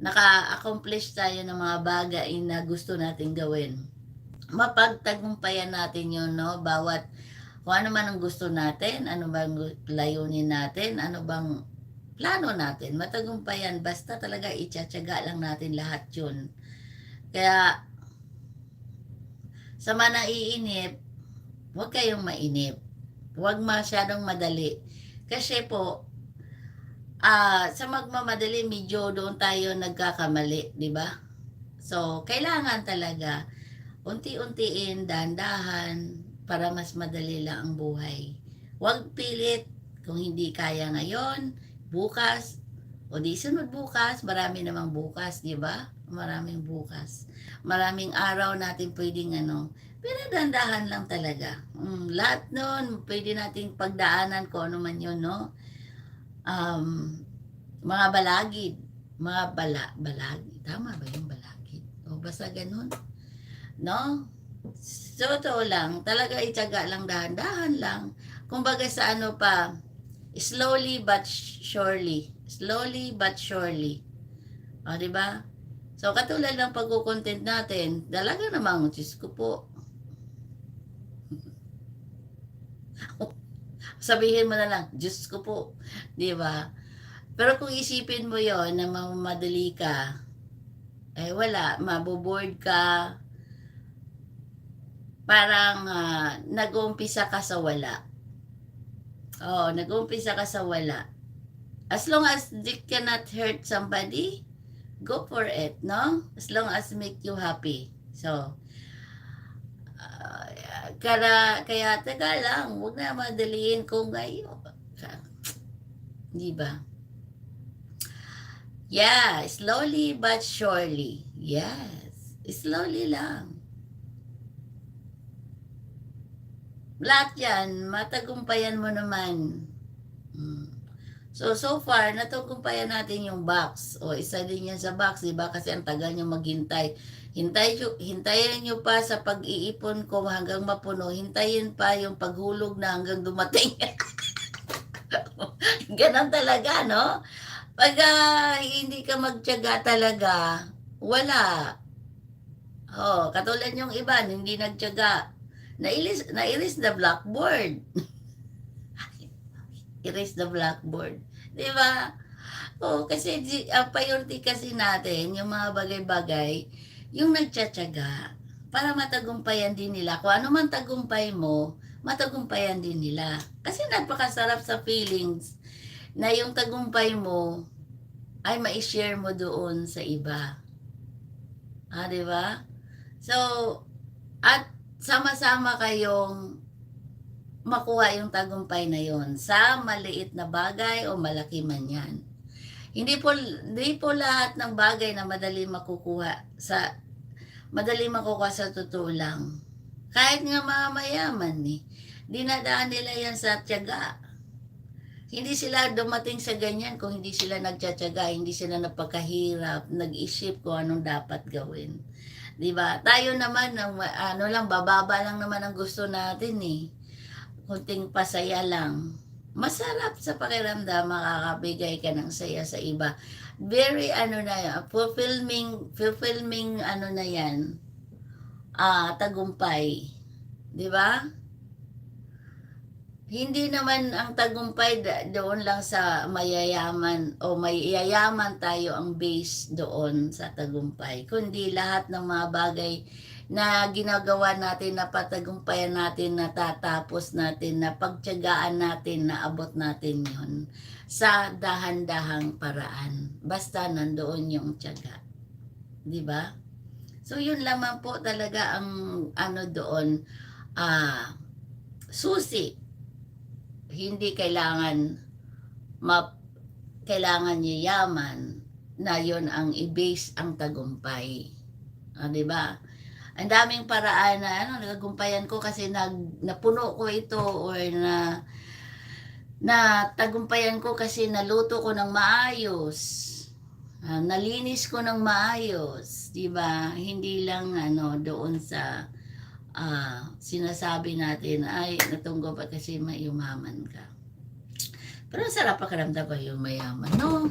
naka-accomplish tayo ng mga bagay na gusto nating gawin. Mapagtagumpayan natin yun, no? Bawat kung ano man ang gusto natin, ano bang layunin natin, ano bang plano natin, matagumpayan, basta talaga itsyatsaga lang natin lahat yun. Kaya, sa mga naiinip, huwag kayong mainip. Huwag masyadong madali. Kasi po, ah sa magmamadali, medyo doon tayo nagkakamali, di ba? So, kailangan talaga unti-untiin, dahan-dahan, para mas madali lang ang buhay. Huwag pilit kung hindi kaya ngayon, bukas, o di sunod bukas, marami namang bukas, di ba? Maraming bukas. Maraming araw natin pwedeng ano, pero dandahan lang talaga. Mm, lahat nun, pwede nating pagdaanan ko ano man yun, no? Um, mga balagid, mga bala, balagid, tama ba yung balagid? O basta ganun, no? So, totoo lang, talaga ityaga lang, dahan-dahan lang. Kumbaga sa ano pa, slowly but surely. Slowly but surely. O, di ba? So, katulad ng pagkukontent natin, dalaga namang, Diyos ko po. Sabihin mo na lang, Diyos ko po. Di ba? Pero kung isipin mo yon na mamadali ka, eh wala, maboboard ka, parang ah, nag-uumpisa ka sa wala. Oo, nag-uumpisa ka sa wala. As long as it cannot hurt somebody, go for it, no? As long as make you happy. So, ah, kaya, kaya taga lang, huwag na madaliin kung ngayon. Di ba? Yeah, slowly but surely. Yes, slowly lang. Lahat yan, matagumpayan mo naman. Mm. So, so far, natagumpayan natin yung box. O, isa din yan sa box, di ba? Kasi ang tagal nyo maghintay. Hintay, hintayin nyo pa sa pag-iipon ko hanggang mapuno. Hintayin pa yung paghulog na hanggang dumating. Ganon talaga, no? Pag ah, hindi ka magtyaga talaga, wala. Oh, katulad yung iba, hindi nagtyaga. Nailis, nairis the blackboard. Erase the blackboard. Di ba? Oh, kasi ang priority kasi natin, yung mga bagay-bagay, yung nagtsatsaga, para matagumpayan din nila. Kung ano man tagumpay mo, matagumpayan din nila. Kasi napakasarap sa feelings na yung tagumpay mo ay ma-share mo doon sa iba. Ah, di ba? So, at sama-sama kayong makuha yung tagumpay na yon sa maliit na bagay o malaki man yan. Hindi po, hindi po lahat ng bagay na madali makukuha sa madali makukuha sa totoo lang. Kahit nga mga mayaman eh, dinadaan nila yan sa tiyaga. Hindi sila dumating sa ganyan kung hindi sila nagtsatsaga, hindi sila napagkahirap, nag-isip kung anong dapat gawin. 'Di ba? Tayo naman ang ano lang bababa lang naman ang gusto natin eh. Kunting pasaya lang. Masarap sa pakiramdam makakabigay ka ng saya sa iba. Very ano na yan, fulfilling fulfilling ano na yan. Ah, tagumpay. 'Di ba? Hindi naman ang tagumpay doon lang sa mayayaman o mayayaman tayo ang base doon sa tagumpay. Kundi lahat ng mga bagay na ginagawa natin na patagumpayan natin, natatapos natin, na pagtyagaan natin, na abot natin yon sa dahan-dahang paraan. Basta nandoon yung tiyaga. Di ba? So yun lamang po talaga ang ano doon, ah, susi hindi kailangan map kailangan yayaman na yon ang i-base ang tagumpay. Ah, 'di ba? Ang daming paraan na ano nagagumpayan ko kasi nag napuno ko ito or na na tagumpayan ko kasi naluto ko ng maayos. Ah, nalinis ko ng maayos, 'di ba? Hindi lang ano doon sa ah, sinasabi natin, ay, natunggo pa kasi mayumaman ka. Pero sarap pakiramdam ko yung mayaman, no?